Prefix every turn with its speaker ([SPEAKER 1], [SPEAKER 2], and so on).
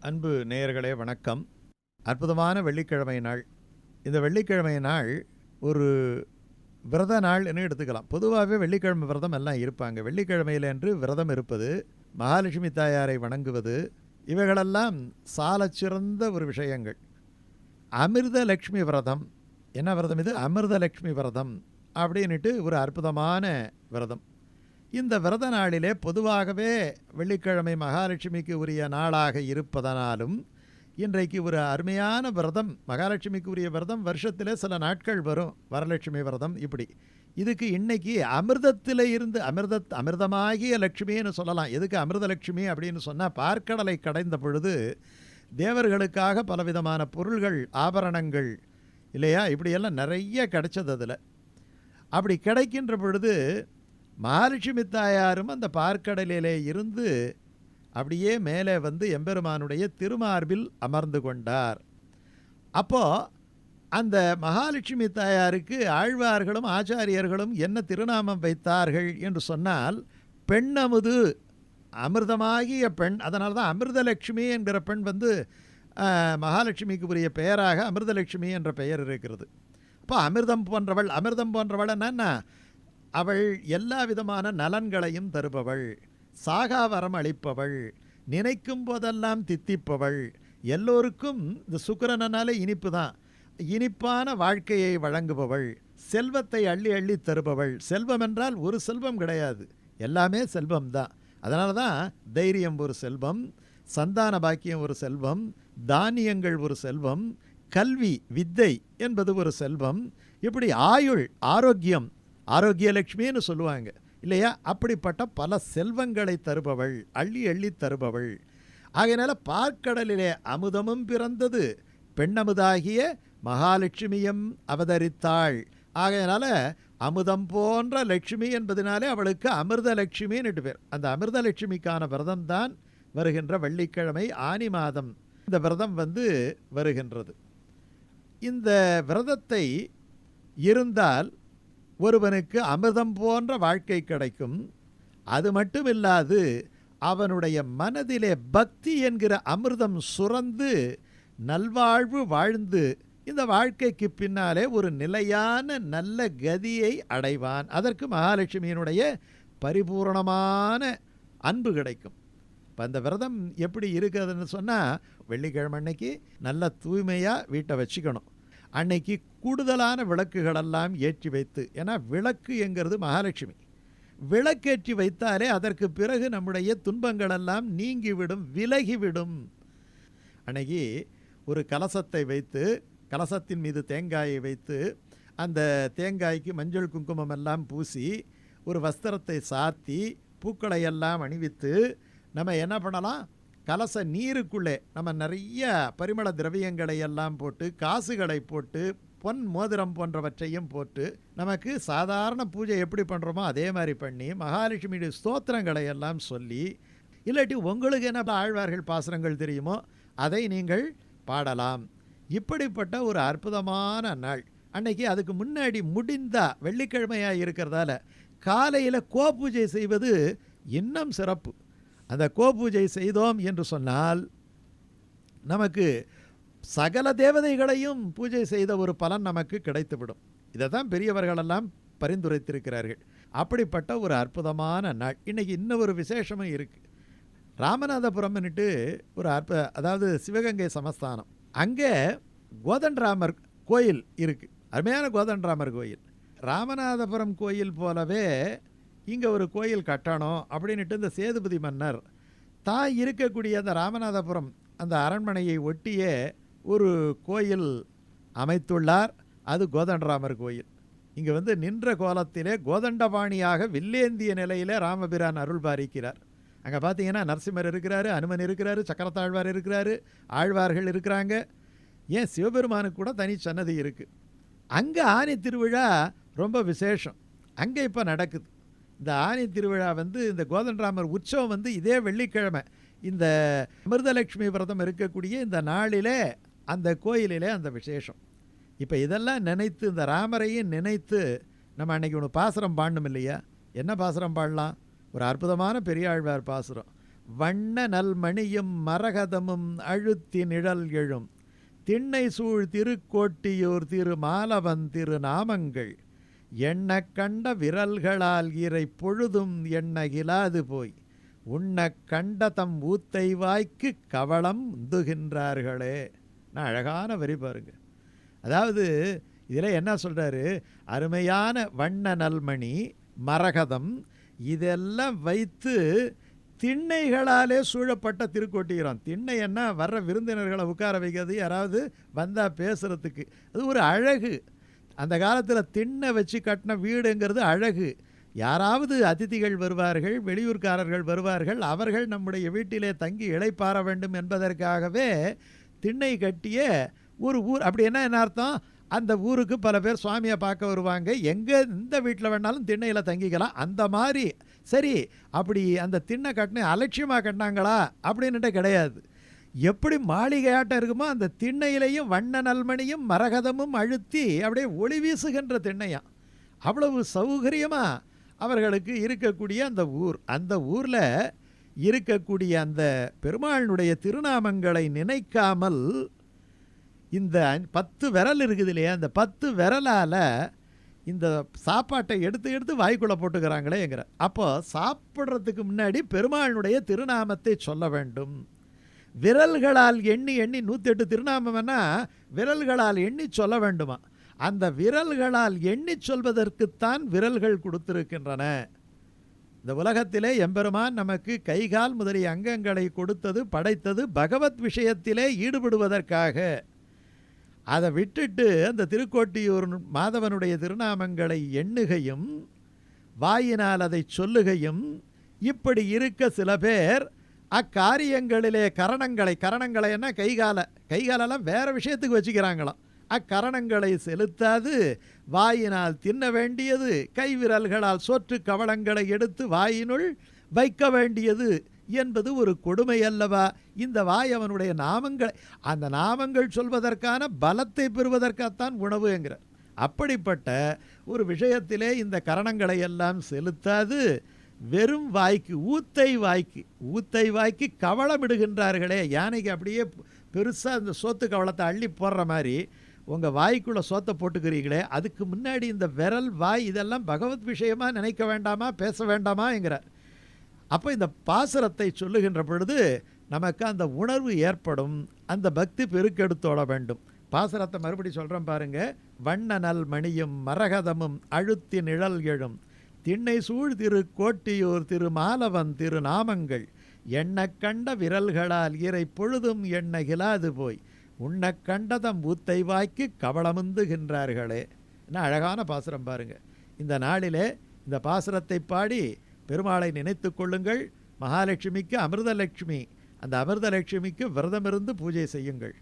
[SPEAKER 1] அன்பு நேயர்களே வணக்கம். அற்புதமான வெள்ளிக்கிழமை நாள். இந்த வெள்ளிக்கிழமை நாள் ஒரு விரத நாள் எடுத்துக்கலாம். பொதுவாகவே வெள்ளிக்கிழமை விரதம் எல்லாம் இருப்பாங்க. வெள்ளிக்கிழமையில் என்று விரதம் இருப்பது மகாலட்சுமி தாயாரை வணங்குவது இவைகளெல்லாம் சாலச்சிறந்த ஒரு விஷயங்கள். அமிர்த லக்ஷ்மி விரதம். என்ன விரதம் இது? அமிர்த லக்ஷ்மி விரதம். அப்படின்னுட்டு ஒரு அற்புதமான விரதம். இந்த விரத நாளிலே பொதுவாகவே வெள்ளிக்கிழமை மகாலட்சுமிக்கு உரிய நாளாக இருப்பதனாலும் இன்றைக்கு ஒரு அருமையான விரதம் மகாலட்சுமிக்கு உரிய விரதம் வருஷத்திலே சில நாட்கள் வரும். வரலட்சுமி விரதம் இப்படி. இதுக்கு இன்னைக்கு அமிர்தத்தில் இருந்து அமிர்த அமிர்தமாகிய லட்சுமின்னு சொல்லலாம். எதுக்கு அமிர்தலட்சுமி அப்படின்னு சொன்னால் பார்க்கடலை கடைந்த பொழுது தேவர்களுக்காக பலவிதமான பொருள்கள் ஆபரணங்கள் இல்லையா? இப்படியெல்லாம் நிறைய கிடைச்சது அதில். அப்படி கிடைக்கின்ற பொழுது மகாலட்சுமி தாயாரும் அந்த பார்க்கடலிலே இருந்து அப்படியே மேலே வந்து எம்பெருமானுடைய திருமார்பில் அமர்ந்து கொண்டார். அப்போ அந்த மகாலட்சுமி தாயாருக்கு ஆழ்வார்களும் ஆச்சாரியர்களும் என்ன திருநாமம் வைத்தார்கள் என்று சொன்னால் பெண்ணமுது அமிர்தமாகிய பெண் அதனால தான் அமிர்தலட்சுமி என்கிற பெண் வந்து மகாலட்சுமிக்கு உரிய பெயராக அமிர்தலட்சுமி என்ற பெயர் இருக்கிறது. அப்போ அமிர்தம் போன்றவள் அமிர்தம் போன்றவள் என்னன்னா அவள் எல்லா விதமான நலன்களையும் தருபவள். சாகாவரம் அளிப்பவள். நினைக்கும் போதெல்லாம் தித்திப்பவள். எல்லோருக்கும் இந்த சுக்கிரனால இனிப்பு தான். இனிப்பான வாழ்க்கையை வழங்குபவள். செல்வத்தை அள்ளி அள்ளி தருபவள். செல்வம் என்றால் ஒரு செல்வம் கிடையாது. எல்லாமே செல்வம் தான். அதனால தான் தைரியம் ஒரு செல்வம் சந்தான பாக்கியம் ஒரு செல்வம் தானியங்கள் ஒரு செல்வம் கல்வி வித்தை என்பது ஒரு செல்வம். இப்படி ஆயுள் ஆரோக்கியம் ஆரோக்கியலட்சுமின்னு சொல்லுவாங்க. இல்லையா? அப்படிப்பட்ட பல செல்வங்களை தருபவள் அள்ளி அள்ளி தருபவள். ஆகையினால பார்க்கடலிலே அமுதமும் பிறந்தது. பெண்ணமுதாகிய மகாலட்சுமியும் அவதரித்தாள். ஆகையினால அமுதம் போன்ற லட்சுமி என்பதனாலே அவளுக்கு அமிர்த லட்சுமின்னு பேர். அந்த அமிர்த லட்சுமிக்கான விரதம் தான் வருகின்ற வெள்ளிக்கிழமை ஆனி மாதம். இந்த விரதம் வந்து வருகின்றது. இந்த விரதத்தை இருந்தால் ஒருவனுக்கு அமிர்தம் போன்ற வாழ்க்கை கிடைக்கும். அது மட்டுமில்லாது அவனுடைய மனதிலே பக்தி என்கிற அமிர்தம் சுரந்து நல்வாழ்வு வாழ்ந்து இந்த வாழ்க்கைக்கு பின்னாலே ஒரு நிலையான நல்ல கதியை அடைவான். அதற்கு மகாலட்சுமியினுடைய பரிபூரணமான அன்பு கிடைக்கும். இப்போ அந்த விரதம் எப்படி இருக்குதுன்னு சொன்னால் வெள்ளிக்கிழமை அன்னைக்கு நல்ல தூய்மையாக வீட்டை வச்சுக்கணும். அன்னைக்கு கூடுதலான விளக்குகளெல்லாம் ஏற்றி வைத்து ஏன்னா விளக்கு என்கிறது மகாலட்சுமி. விளக்கேற்றி வைத்தாலே அதற்கு பிறகு நம்முடைய துன்பங்களெல்லாம் நீங்கிவிடும் விலகிவிடும். அன்னைக்கு ஒரு கலசத்தை வைத்து கலசத்தின் மீது தேங்காயை வைத்து அந்த தேங்காய்க்கு மஞ்சள் குங்குமம் எல்லாம் பூசி ஒரு வஸ்திரத்தை சாத்தி பூக்களை எல்லாம் அணிவித்து நம்ம என்ன பண்ணலாம்? கலச நீருக்குள்ளே நம்ம நிறைய பரிமள திரவியங்களை எல்லாம் போட்டு காசுகளை போட்டு பொன் மோதிரம் போன்றவற்றையும் போட்டு நமக்கு சாதாரண பூஜை எப்படி பண்ணுறோமோ அதே மாதிரி பண்ணி மகாலட்சுமியுடைய ஸ்தோத்திரங்களை எல்லாம் சொல்லி இல்லாட்டி உங்களுக்கு என்ன ஆழ்வார்கள் பாசுரங்கள் தெரியுமோ அதை நீங்கள் பாடலாம். இப்படிப்பட்ட ஒரு அற்புதமான நாள். அன்னைக்கு அதுக்கு முன்னாடி முடிந்தா வெள்ளிக்கிழமையாக இருக்கிறதால காலையில் கோபூஜை செய்வது இன்னும் சிறப்பு. அந்த கோபூஜை செய்தோம் என்று சொன்னால் நமக்கு சகல தேவதைகளையும் பூஜை செய்த ஒரு பலன் நமக்கு கிடைத்துவிடும். இதை தான் பெரியவர்களெல்லாம் பரிந்துரைத்திருக்கிறார்கள். அப்படிப்பட்ட ஒரு அற்புதமான நாள். இன்னைக்கு இன்னும் ஒரு விசேஷமும் இருக்குது ராமநாதபுரம்னுட்டு ஒரு அற்ப அதாவது சிவகங்கை சமஸ்தானம். அங்கே கோதண்டராமர் கோயில் இருக்குது அருமையான கோதண்டராமர் கோயில். ராமநாதபுரம் கோயில் போலவே இங்கே ஒரு கோயில் கட்டணும் அப்படின்ட்டு இந்த சேதுபதி மன்னர் தான் இருக்கக்கூடிய அந்த ராமநாதபுரம் அந்த அரண்மனையை ஒட்டியே ஒரு கோயில் அமைத்துள்ளார். அது கோதண்டராமர் கோயில். இங்கே வந்து நின்ற கோலத்திலே கோதண்டபாணியாக வில்லேந்திய நிலையிலே ராமபிரான் அருள் பாரிக்கிறார். அங்கே பார்த்தீங்கன்னா நரசிம்மர் இருக்கிறாரு அனுமன் இருக்கிறாரு சக்கரத்தாழ்வார் இருக்கிறாரு ஆழ்வார்கள் இருக்கிறாங்க. ஏன் சிவபெருமானுக்கு கூட தனி சன்னதி இருக்குது அங்கே ஆனி திருவிழா ரொம்ப விசேஷம். அங்கே இப்போ நடக்குது. இந்த ஆனி திருவிழா வந்து இந்த கோதண்டராமர் உற்சவம் வந்து இதே வெள்ளிக்கிழமை. இந்த அமிர்தலட்சுமி விரதம் இருக்கக்கூடிய இந்த நாளிலே அந்த கோயிலிலே அந்த விசேஷம். இப்போ இதெல்லாம் நினைத்து இந்த ராமரையும் நினைத்து நம்ம அன்றைக்கி ஒன்று பாசுரம் பாடணும் இல்லையா? என்ன பாசுரம் பாடலாம்? ஒரு அற்புதமான பெரியாழ்வார் பாசுரம். வண்ண நல்மணியும் மரகதமும் அழுத்தி நிழல் எழும். திண்ணை சூழ் திருக்கோட்டியூர் திரு மாலவன் திரு நாமங்கள் எண்ண கண்ட விரல்களால் இறை பொழுதும் எண்ண இலாது போய். உண்ண கண்ட தம் ஊத்தை வாய்க்கு கவளம் உந்துகின்றார்களே. நான் அழகான வரி பாருங்க. அதாவது இதில் என்ன சொல்கிறாரு அருமையான வண்ண நல்மணி மரகதம் இதெல்லாம் வைத்து திண்ணைகளாலே சூழப்பட்ட திருக்கோட்டிகிறோம் திண்ணை என்ன? வர்ற விருந்தினர்களை உட்கார வைக்கிறது யாராவது வந்தால் பேசுகிறதுக்கு அது ஒரு அழகு. அந்த காலத்தில் திண்ணை வச்சு கட்டின வீடுங்கிறது அழகு. யாராவது அதிதிகள் வருவார்கள் வெளியூர்காரர்கள் வருவார்கள் அவர்கள் நம்முடைய வீட்டிலே தங்கி இளைப்பாற வேண்டும் என்பதற்காகவே திண்ணை கட்டிய ஒரு ஊர் அப்படின்னா என்ன அர்த்தம்? அந்த ஊருக்கு பல பேர் சுவாமியை பார்க்க வருவாங்க. எங்கே எந்த வீட்டில் வேணாலும் திண்ணையில் தங்கிக்கலாம். அந்த மாதிரி சரி அப்படி அந்த திண்ணை கட்டின அலட்சியமாக கட்டினாங்களா? அப்படின்னுட்டு கிடையாது. எப்படி மாளிகையாட்டம் இருக்குமோ அந்த திண்ணையிலையும் வண்ண நல்மணியும் மரகதமும் அழுத்தி அப்படியே ஒளி வீசுகின்ற திண்ணையாம். அவ்வளவு சௌகரியமாக அவர்களுக்கு இருக்கக்கூடிய அந்த ஊர். அந்த ஊரில் இருக்கக்கூடிய அந்த பெருமாளினுடைய திருநாமங்களை நினைக்காமல் இந்த பத்து விரல் இருக்குது இல்லையா? அந்த பத்து விரலால் இந்த சாப்பாட்டை எடுத்து எடுத்து வாய்க்குள்ளே போட்டுக்கிறாங்களேங்கிற. அப்போ சாப்பிட்றதுக்கு முன்னாடி பெருமாளுடைய திருநாமத்தை சொல்ல வேண்டும். விரல்களால் எண்ணி எண்ணி நூற்றி எட்டு திருநாமம்னா விரல்களால் எண்ணி சொல்ல வேண்டுமா? அந்த விரல்களால் எண்ணி சொல்வதற்குத்தான் விரல்கள் கொடுத்திருக்கின்றன. இந்த உலகத்திலே எம்பெருமான் நமக்கு கைகால் முதலிய அங்கங்களை கொடுத்தது படைத்தது பகவத் விஷயத்திலே ஈடுபடுவதற்காக. அதை விட்டுட்டு அந்த திருக்கோட்டியூர் மாதவனுடைய திருநாமங்களை எண்ணுகையும் வாயினால் அதை சொல்லுகையும் இப்படி இருக்க சில பேர் அக்காரியங்களிலே கரணங்களை கரணங்களை என்ன? கைகால. கைகாலெல்லாம் வேறு விஷயத்துக்கு வச்சுக்கிறாங்களாம். அக்கரணங்களை செலுத்தாது வாயினால் தின்ன வேண்டியது கைவிரல்களால் சோற்று கவளங்களை எடுத்து வாயினுள் வைக்க வேண்டியது என்பது ஒரு கொடுமை அல்லவா? இந்த வாய் அவனுடைய நாமங்கள் அந்த நாமங்கள் சொல்வதற்கான பலத்தை பெறுவதற்காகத்தான் உணவு என்கிறார். அப்படிப்பட்ட ஒரு விஷயத்திலே இந்த கரணங்களை எல்லாம் செலுத்தாது வெறும் வாய்க்கு ஊத்தை வாய்க்கு ஊத்தை வாய்க்கு கவளமிடுகின்றார்களே யானைக்கு அப்படியே பெருசாக இந்த சோத்து கவளத்தை அள்ளி போடுற மாதிரி உங்கள் வாய்க்குள்ளே சோத்தை போட்டுக்கிறீங்களே அதுக்கு முன்னாடி இந்த விரல் வாய் இதெல்லாம் பகவத் விஷயமாக நினைக்க வேண்டாமா பேச வேண்டாமா என்கிறார் அப்போ இந்த பாசுரத்தை சொல்லுகின்ற பொழுது நமக்கு அந்த உணர்வு ஏற்படும் அந்த பக்தி பெருக்கெடுத்தோட வேண்டும். பாசுரத்தை மறுபடி சொல்கிறேன் பாருங்க வண்ண நல் மணியும் மரகதமும் அழுத்தி நிழல் எழும். திண்ணை சூழ் திரு கோட்டியூர் திரு மாலவன் திரு நாமங்கள் எண்ணக் கண்ட விரல்களால் இறை பொழுதும் எண்ணகிலாது போய். உண்ணக் கண்டதம் ஊத்தை வாய்க்கு கவளமுந்துகின்றார்களே என்ன அழகான பாசுரம் பாருங்கள் இந்த நாளிலே இந்த பாசுரத்தை பாடி பெருமாளை நினைத்து கொள்ளுங்கள். மகாலட்சுமிக்கு அமிர்தலட்சுமி. அந்த அமிர்தலட்சுமிக்கு விரதமிருந்து பூஜை செய்யுங்கள்.